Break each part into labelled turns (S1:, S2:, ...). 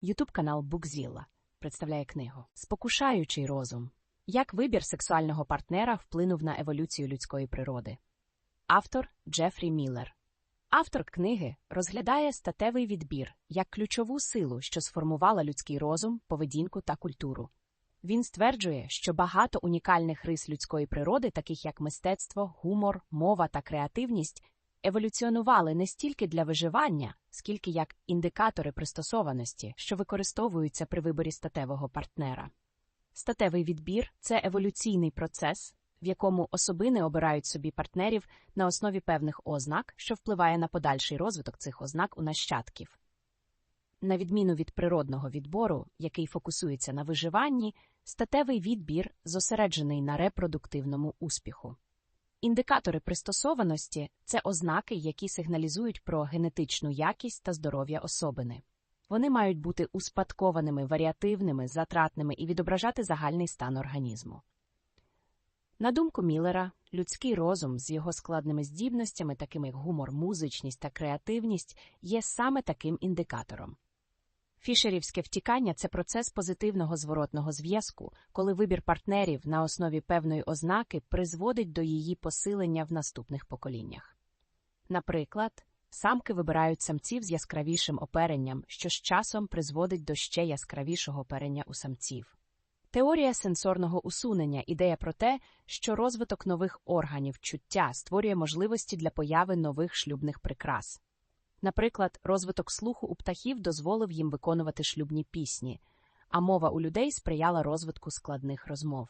S1: Ютуб канал Букзілла представляє книгу Спокушаючий розум. Як вибір сексуального партнера вплинув на еволюцію людської природи. Автор Джефрі Міллер. Автор книги розглядає статевий відбір як ключову силу, що сформувала людський розум, поведінку та культуру. Він стверджує, що багато унікальних рис людської природи, таких як мистецтво, гумор, мова та креативність, еволюціонували не стільки для виживання, скільки як індикатори пристосованості, що використовуються при виборі статевого партнера. Статевий відбір це еволюційний процес, в якому особини обирають собі партнерів на основі певних ознак, що впливає на подальший розвиток цих ознак у нащадків. На відміну від природного відбору, який фокусується на виживанні, статевий відбір зосереджений на репродуктивному успіху. Індикатори пристосованості це ознаки, які сигналізують про генетичну якість та здоров'я особини. Вони мають бути успадкованими, варіативними, затратними і відображати загальний стан організму. На думку Міллера, людський розум з його складними здібностями, такими як гумор, музичність та креативність, є саме таким індикатором. Фішерівське втікання це процес позитивного зворотного зв'язку, коли вибір партнерів на основі певної ознаки призводить до її посилення в наступних поколіннях. Наприклад, самки вибирають самців з яскравішим оперенням, що з часом призводить до ще яскравішого оперення у самців. Теорія сенсорного усунення ідея про те, що розвиток нових органів чуття створює можливості для появи нових шлюбних прикрас. Наприклад, розвиток слуху у птахів дозволив їм виконувати шлюбні пісні, а мова у людей сприяла розвитку складних розмов.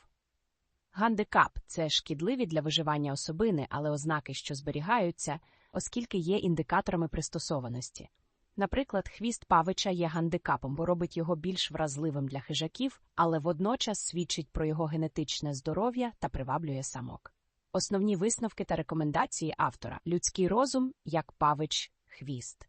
S1: Гандикап це шкідливі для виживання особини, але ознаки, що зберігаються, оскільки є індикаторами пристосованості. Наприклад, хвіст павича є гандикапом, бо робить його більш вразливим для хижаків, але водночас свідчить про його генетичне здоров'я та приваблює самок. Основні висновки та рекомендації автора людський розум як павич хвіст.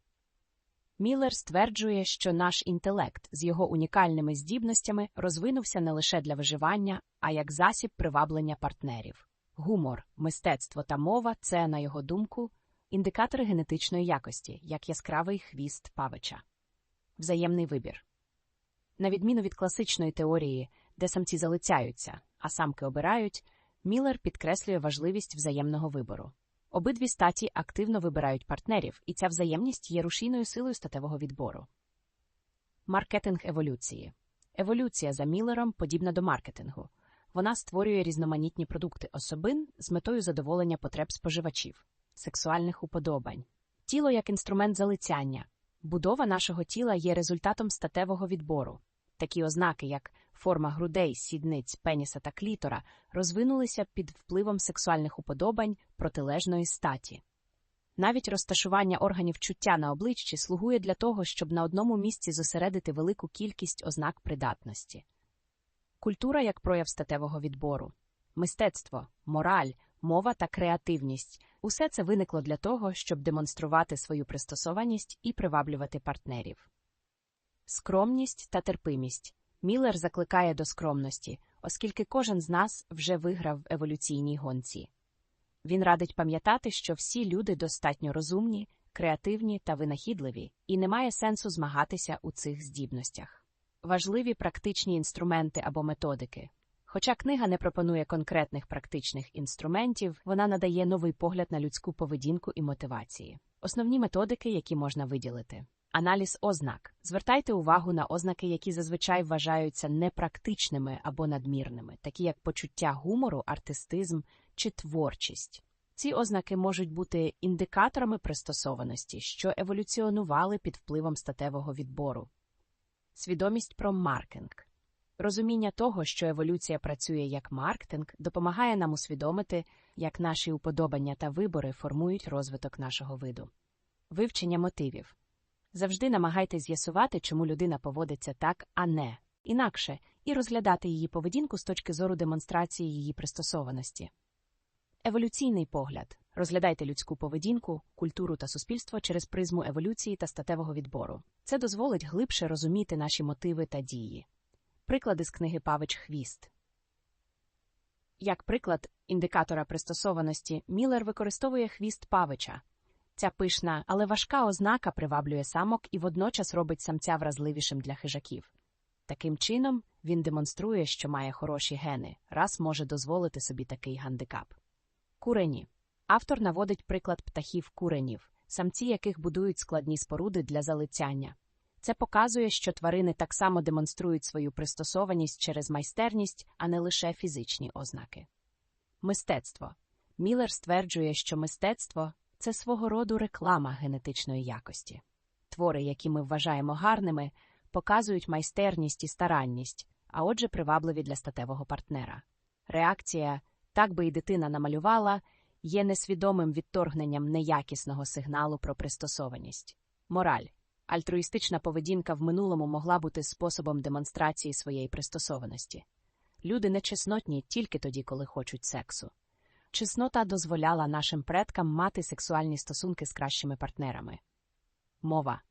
S1: Міллер стверджує, що наш інтелект з його унікальними здібностями розвинувся не лише для виживання, а як засіб приваблення партнерів. Гумор, мистецтво та мова це, на його думку, індикатори генетичної якості, як яскравий хвіст павича. Взаємний вибір. На відміну від класичної теорії, де самці залицяються, а самки обирають, Міллер підкреслює важливість взаємного вибору. Обидві статі активно вибирають партнерів, і ця взаємність є рушійною силою статевого відбору. Маркетинг еволюції. Еволюція за Міллером подібна до маркетингу. Вона створює різноманітні продукти особин з метою задоволення потреб споживачів, сексуальних уподобань. Тіло як інструмент залицяння. Будова нашого тіла є результатом статевого відбору. Такі ознаки, як форма грудей, сідниць, пеніса та клітора, розвинулися під впливом сексуальних уподобань протилежної статі. Навіть розташування органів чуття на обличчі слугує для того, щоб на одному місці зосередити велику кількість ознак придатності. Культура як прояв статевого відбору, мистецтво, мораль, мова та креативність усе це виникло для того, щоб демонструвати свою пристосованість і приваблювати партнерів. Скромність та терпимість. Міллер закликає до скромності, оскільки кожен з нас вже виграв в еволюційній гонці. Він радить пам'ятати, що всі люди достатньо розумні, креативні та винахідливі, і немає сенсу змагатися у цих здібностях. Важливі практичні інструменти або методики. Хоча книга не пропонує конкретних практичних інструментів, вона надає новий погляд на людську поведінку і мотивації. Основні методики, які можна виділити. Аналіз ознак. Звертайте увагу на ознаки, які зазвичай вважаються непрактичними або надмірними, такі як почуття гумору, артистизм чи творчість. Ці ознаки можуть бути індикаторами пристосованості, що еволюціонували під впливом статевого відбору. Свідомість про маркетинг. Розуміння того, що еволюція працює як маркетинг, допомагає нам усвідомити, як наші уподобання та вибори формують розвиток нашого виду. Вивчення мотивів. Завжди намагайтесь з'ясувати, чому людина поводиться так, а не інакше, і розглядати її поведінку з точки зору демонстрації її пристосованості. Еволюційний погляд. Розглядайте людську поведінку, культуру та суспільство через призму еволюції та статевого відбору. Це дозволить глибше розуміти наші мотиви та дії. Приклади з книги Павич Хвіст. Як приклад індикатора пристосованості, Міллер використовує хвіст павича. Ця пишна, але важка ознака приваблює самок і водночас робить самця вразливішим для хижаків. Таким чином, він демонструє, що має хороші гени, раз може дозволити собі такий гандикап. Курені. Автор наводить приклад птахів куренів, самці яких будують складні споруди для залицяння. Це показує, що тварини так само демонструють свою пристосованість через майстерність, а не лише фізичні ознаки. Мистецтво. Міллер стверджує, що мистецтво це свого роду реклама генетичної якості. Твори, які ми вважаємо гарними, показують майстерність і старанність, а отже, привабливі для статевого партнера. Реакція так би і дитина намалювала є несвідомим відторгненням неякісного сигналу про пристосованість. Мораль. Альтруїстична поведінка в минулому могла бути способом демонстрації своєї пристосованості. Люди нечеснотні тільки тоді, коли хочуть сексу. Чеснота дозволяла нашим предкам мати сексуальні стосунки з кращими партнерами. Мова.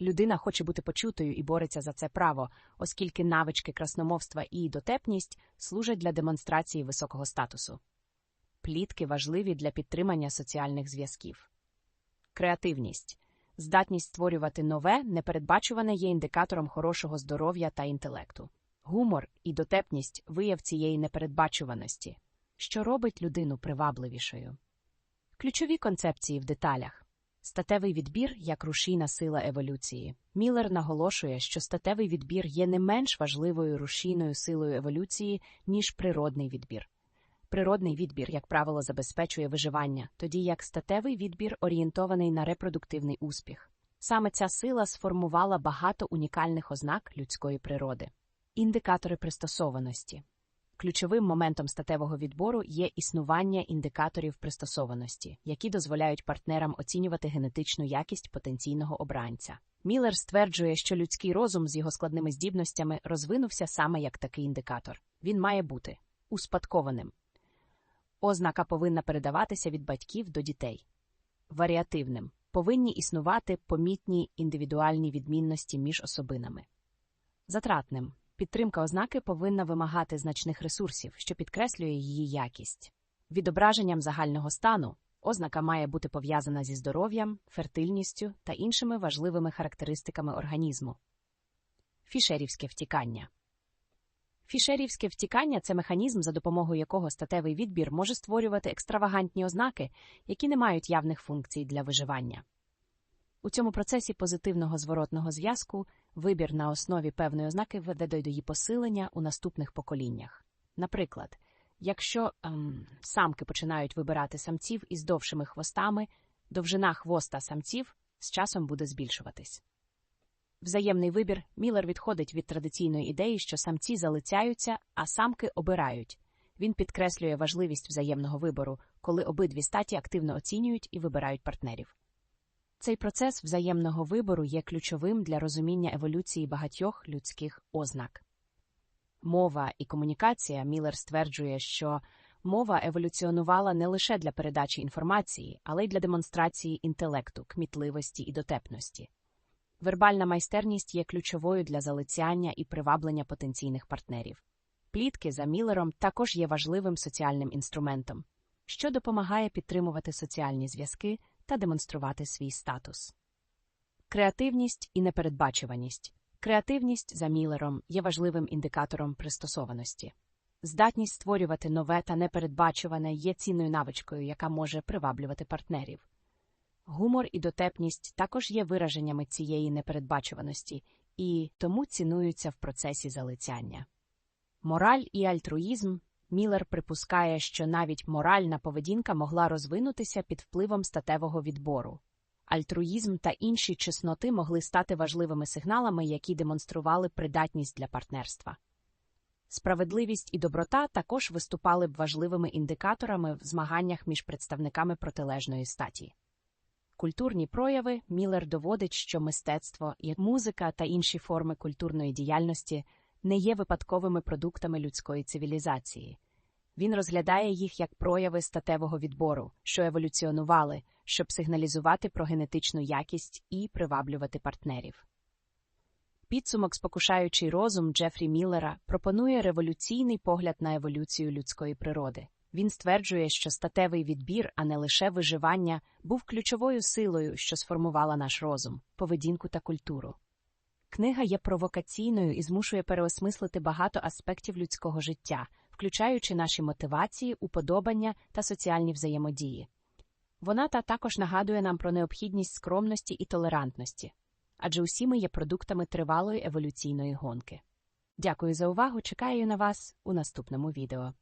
S1: Людина хоче бути почутою і бореться за це право, оскільки навички красномовства і дотепність служать для демонстрації високого статусу. Плітки важливі для підтримання соціальних зв'язків. Креативність. Здатність створювати нове, непередбачуване є індикатором хорошого здоров'я та інтелекту. Гумор і дотепність вияв цієї непередбачуваності, що робить людину привабливішою. Ключові концепції в деталях. Статевий відбір як рушійна сила еволюції. Міллер наголошує, що статевий відбір є не менш важливою рушійною силою еволюції, ніж природний відбір. Природний відбір, як правило, забезпечує виживання, тоді як статевий відбір орієнтований на репродуктивний успіх. Саме ця сила сформувала багато унікальних ознак людської природи. Індикатори пристосованості. Ключовим моментом статевого відбору є існування індикаторів пристосованості, які дозволяють партнерам оцінювати генетичну якість потенційного обранця. Міллер стверджує, що людський розум з його складними здібностями розвинувся саме як такий індикатор. Він має бути успадкованим. Ознака повинна передаватися від батьків до дітей. Варіативним повинні існувати помітні індивідуальні відмінності між особинами. Затратним Підтримка ознаки повинна вимагати значних ресурсів, що підкреслює її якість. Відображенням загального стану ознака має бути пов'язана зі здоров'ям, фертильністю та іншими важливими характеристиками організму. Фішерівське втікання. Фішерівське втікання це механізм, за допомогою якого статевий відбір може створювати екстравагантні ознаки, які не мають явних функцій для виживання. У цьому процесі позитивного зворотного зв'язку вибір на основі певної ознаки веде до її посилення у наступних поколіннях. Наприклад, якщо ем, самки починають вибирати самців із довшими хвостами, довжина хвоста самців з часом буде збільшуватись. Взаємний вибір Міллер відходить від традиційної ідеї, що самці залицяються, а самки обирають. Він підкреслює важливість взаємного вибору, коли обидві статі активно оцінюють і вибирають партнерів. Цей процес взаємного вибору є ключовим для розуміння еволюції багатьох людських ознак. Мова і комунікація Міллер стверджує, що мова еволюціонувала не лише для передачі інформації, але й для демонстрації інтелекту, кмітливості і дотепності. Вербальна майстерність є ключовою для залицяння і приваблення потенційних партнерів. Плітки за Міллером також є важливим соціальним інструментом, що допомагає підтримувати соціальні зв'язки та демонструвати свій статус. Креативність і непередбачуваність. Креативність за Міллером є важливим індикатором пристосованості. Здатність створювати нове та непередбачуване є цінною навичкою, яка може приваблювати партнерів. Гумор і дотепність також є вираженнями цієї непередбачуваності і тому цінуються в процесі залицяння. Мораль і альтруїзм Міллер припускає, що навіть моральна поведінка могла розвинутися під впливом статевого відбору. Альтруїзм та інші чесноти могли стати важливими сигналами, які демонстрували придатність для партнерства. Справедливість і доброта також виступали б важливими індикаторами в змаганнях між представниками протилежної статі. Культурні прояви Міллер доводить, що мистецтво музика та інші форми культурної діяльності не є випадковими продуктами людської цивілізації. Він розглядає їх як прояви статевого відбору, що еволюціонували, щоб сигналізувати про генетичну якість і приваблювати партнерів. Підсумок, спокушаючий розум Джефрі Міллера, пропонує революційний погляд на еволюцію людської природи. Він стверджує, що статевий відбір, а не лише виживання, був ключовою силою, що сформувала наш розум, поведінку та культуру. Книга є провокаційною і змушує переосмислити багато аспектів людського життя, включаючи наші мотивації, уподобання та соціальні взаємодії. Вона та також нагадує нам про необхідність скромності і толерантності, адже усі ми є продуктами тривалої еволюційної гонки. Дякую за увагу. Чекаю на вас у наступному відео.